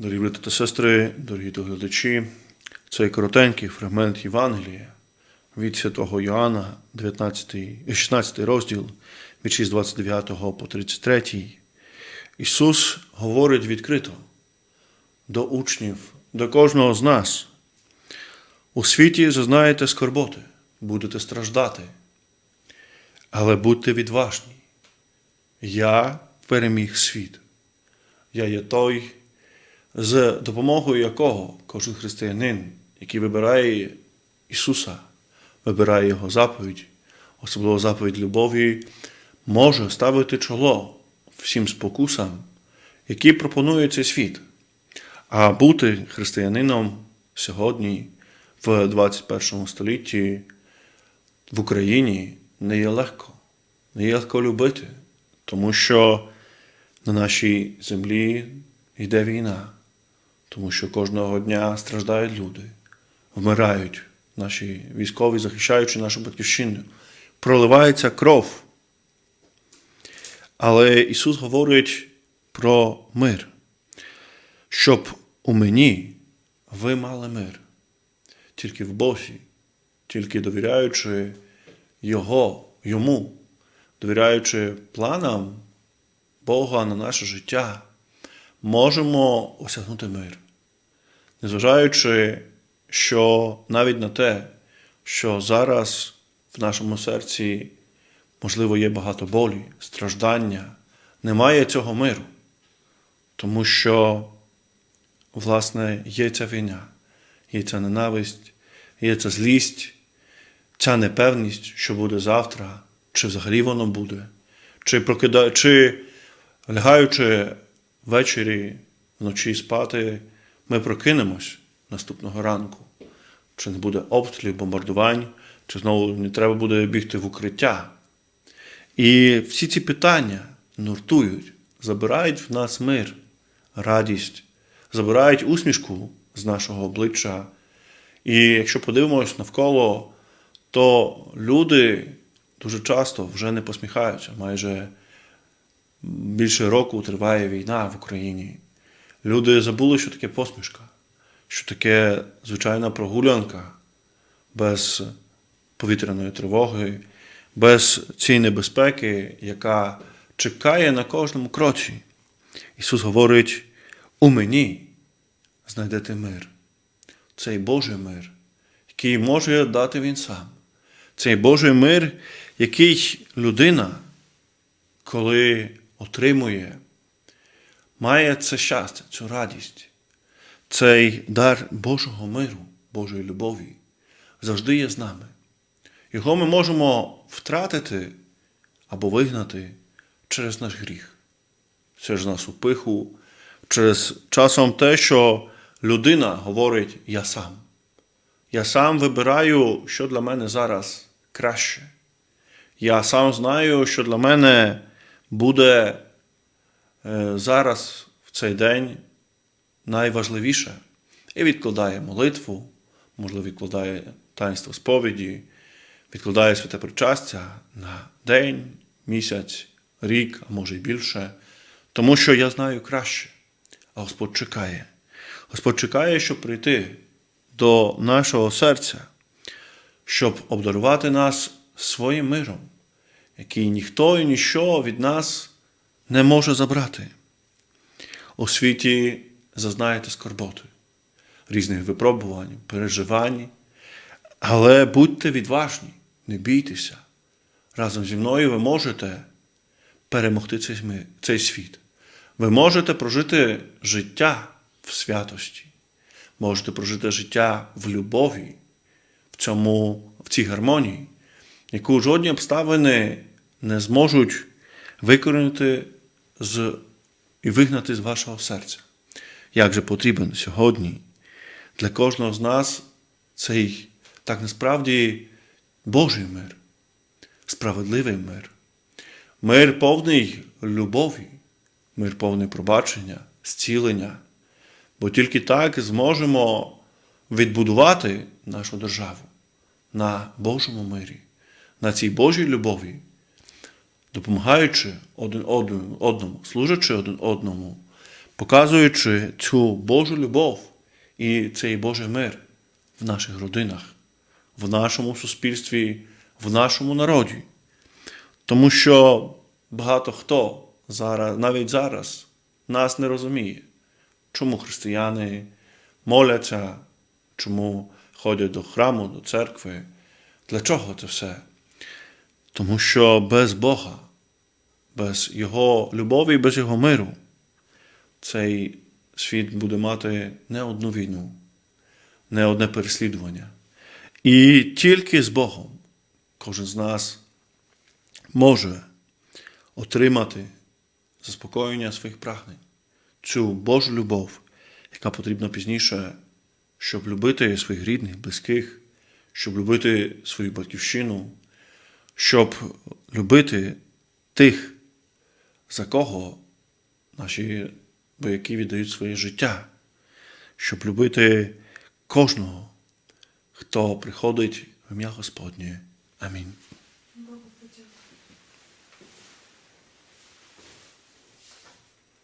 Дорогі брати та сестри, дорогі доглядачі, цей коротенький фрагмент Євангелія від святого Йоанна, 19, 16 розділ, вірші з 29 по 33. Ісус говорить відкрито до учнів, до кожного з нас. У світі зазнаєте скорботи, будете страждати, але будьте відважні. Я переміг світ. Я є той, з допомогою якого кожен християнин, який вибирає Ісуса, вибирає Його заповідь, особливо заповідь любові, може ставити чоло всім спокусам, які пропонує цей світ. А бути християнином сьогодні, в 21 столітті, в Україні не є легко, не є легко любити, тому що на нашій землі йде війна, тому що кожного дня страждають люди, вмирають наші військові, захищаючи нашу батьківщину, проливається кров. Але Ісус говорить про мир, щоб у мені ви мали мир, тільки в Бозі, тільки довіряючи Його, Йому, довіряючи планам Бога на наше життя, можемо осягнути мир, незважаючи, що навіть на те, що зараз в нашому серці, можливо, є багато болі, страждання, немає цього миру, тому що, власне, є ця війна, є ця ненависть, є ця злість, ця непевність, що буде завтра, чи взагалі воно буде, чи прокида... чи лягаючи ввечері, вночі спати, ми прокинемось наступного ранку. Чи не буде обстрілів, бомбардувань, чи знову не треба буде бігти в укриття. І всі ці питання нуртують, забирають в нас мир, радість, забирають усмішку з нашого обличчя. І якщо подивимось навколо, то люди дуже часто вже не посміхаються. Майже більше року триває війна в Україні. Люди забули, що таке посмішка, що таке звичайна прогулянка без повітряної тривоги, без цієї небезпеки, яка чекає на кожному кроці. Ісус говорить: у мені знайдете мир. Цей Божий мир, який може дати Він сам. Цей Божий мир, який людина, коли отримує, має це щастя, цю радість, цей дар Божого миру, Божої любові завжди є з нами. Його ми можемо втратити або вигнати через наш гріх, через нашу пиху, через часом те, що людина говорить я сам. Я сам вибираю, що для мене зараз краще. Я сам знаю, що для мене буде е, зараз в цей день найважливіше. І відкладає молитву, можливо, відкладає таїнство сповіді, відкладає святе причастя на день, місяць, рік, а може й більше, тому що я знаю краще, а Господь чекає. Господь чекає, щоб прийти до нашого серця, щоб обдарувати нас своїм миром, який ніхто і ніщо від нас не може забрати. У світі зазнаєте скорботи, різних випробувань, переживань, але будьте відважні, не бійтеся. Разом зі мною ви можете перемогти цей, цей світ. Ви можете прожити життя в святості, можете прожити життя в любові, в, цьому, в цій гармонії, яку жодні обставини не зможуть викорінити з, і вигнати з вашого серця. Як же потрібен сьогодні для кожного з нас цей так насправді Божий мир, справедливий мир, мир повний любові, мир повний пробачення, зцілення. Бо тільки так зможемо відбудувати нашу державу на Божому мирі, на цій Божій любові, допомагаючи один одному, служачи один одному, показуючи цю Божу любов і цей Божий мир в наших родинах, в нашому суспільстві, в нашому народі. Тому що багато хто зараз, навіть зараз нас не розуміє, чому християни моляться, чому ходять до храму, до церкви. Для чого це все? Тому що без Бога, без Його любові і без Його миру цей світ буде мати не одну війну, не одне переслідування. І тільки з Богом кожен з нас може отримати заспокоєння своїх прагнень, цю Божу любов, яка потрібна пізніше, щоб любити своїх рідних, близьких, щоб любити свою батьківщину, щоб любити тих, за кого наші вояки віддають своє життя, щоб любити кожного, хто приходить в ім'я Господнє. Амінь.